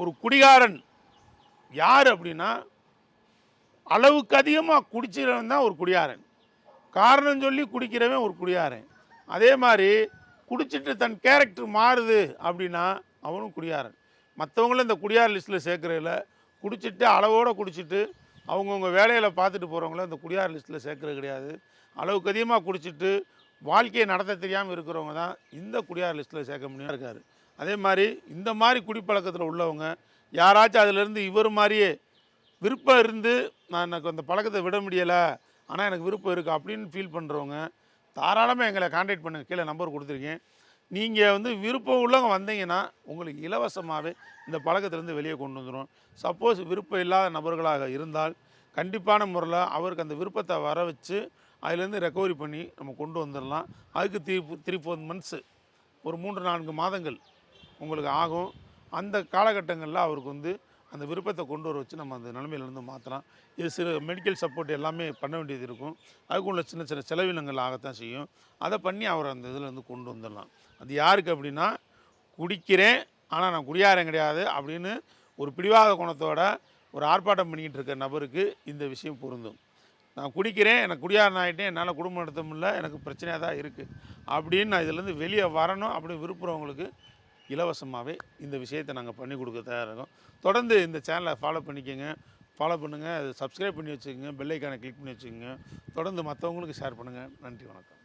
ஒரு குடிகாரன். யார் அப்படின்னா அளவுக்கு அதிகமாக குடிச்சிறவன் தான் ஒரு குடியாரன் காரணம் சொல்லி குடிக்கிறவன் ஒரு குடியாரன் அதே மாதிரி குடிச்சிட்டு தன் கேரக்டர் மாறுது அப்படின்னா அவனும் குடியாரன் மற்றவங்களும் இந்த குடியார் லிஸ்ட்டில் சேர்க்குறதில்ல குடிச்சிட்டு அளவோடு குடிச்சிட்டு அவங்கவுங்க வேலையில் பார்த்துட்டு போகிறவங்கள இந்த குடியார் லிஸ்ட்டில் சேர்க்குறது கிடையாது. அளவுக்கு அதிகமாக குடிச்சிட்டு வாழ்க்கையை நடத்த தெரியாமல் இருக்கிறவங்க தான் இந்த குடியார் லிஸ்ட்டில் சேர்க்க முடியும் இருக்காரு. அதே மாதிரி இந்த மாதிரி குடிப்பழக்கத்தில் உள்ளவங்க யாராச்சும் அதிலிருந்து இவர் மாதிரியே விருப்பம் இருந்து நான் எனக்கு அந்த பழக்கத்தை விட முடியலை ஆனால் எனக்கு விருப்பம் இருக்குது அப்படின்னு ஃபீல் பண்ணுறவங்க தாராளமாக எங்களை காண்டாக்ட் பண்ணுங்க. கீழே நம்பர் கொடுத்துருக்கேன். நீங்கள் வந்து விருப்பம் உள்ளவங்க வந்தீங்கன்னா உங்களுக்கு இலவசமாகவே இந்த பழக்கத்திலேருந்து வெளியே கொண்டு வந்துடும் சப்போஸ் விருப்பம் இல்லாத நபர்களாக இருந்தால் கண்டிப்பான முறையில் அவருக்கு அந்த விருப்பத்தை வர வச்சு அதுலேருந்து ரெக்கவரி பண்ணி நம்ம கொண்டு வந்துடலாம் அதுக்கு த்ரீ த்ரீ ஃபோர் மந்த்ஸு ஒரு மூன்று நான்கு மாதங்கள் உங்களுக்கு ஆகும். அந்த காலகட்டங்களில் அவருக்கு வந்து அந்த விருப்பத்தை கொண்டு வர வச்சு நம்ம அந்த நிலைமையிலேருந்து மாற்றலாம் இது சில மெடிக்கல் சப்போர்ட் எல்லாமே பண்ண வேண்டியது இருக்கும். அதுக்கு உள்ள சின்ன சின்ன செலவினங்கள் ஆகத்தான் செய்யும். அதை பண்ணி அவர் அந்த இதில் கொண்டு வந்துடலாம். அது யாருக்கு அப்படின்னா குடிக்கிறேன் ஆனால் நான் குடியாரம் கிடையாது அப்படின்னு ஒரு பிடிவாத குணத்தோட ஒரு ஆர்ப்பாட்டம் பண்ணிக்கிட்டு இருக்க நபருக்கு இந்த விஷயம் பொருந்தும். நான் குடிக்கிறேன் எனக்கு குடியாரன் ஆகிட்டேன் என்னால் குடும்பம் நடத்த முடியல எனக்கு பிரச்சனையாக தான் இருக்குது அப்படின்னு நான் இதுலேருந்து வெளியே வரணும் அப்படின்னு விருப்புறவங்களுக்கு இலவசமாகவே இந்த விஷயத்தை நாங்கள் பண்ணி கொடுக்க தயாராக இருக்கோம். தொடர்ந்து இந்த சேனலை ஃபாலோ பண்ணிக்கோங்க. ஃபாலோ பண்ணுங்கள் அதை சப்ஸ்கிரைப் பண்ணி வச்சுக்கோங்க. பெல்லைக்கானை கிளிக் பண்ணி வச்சுக்கோங்க. தொடர்ந்து மற்றவங்களுக்கு ஷேர் பண்ணுங்கள் நன்றி வணக்கம்.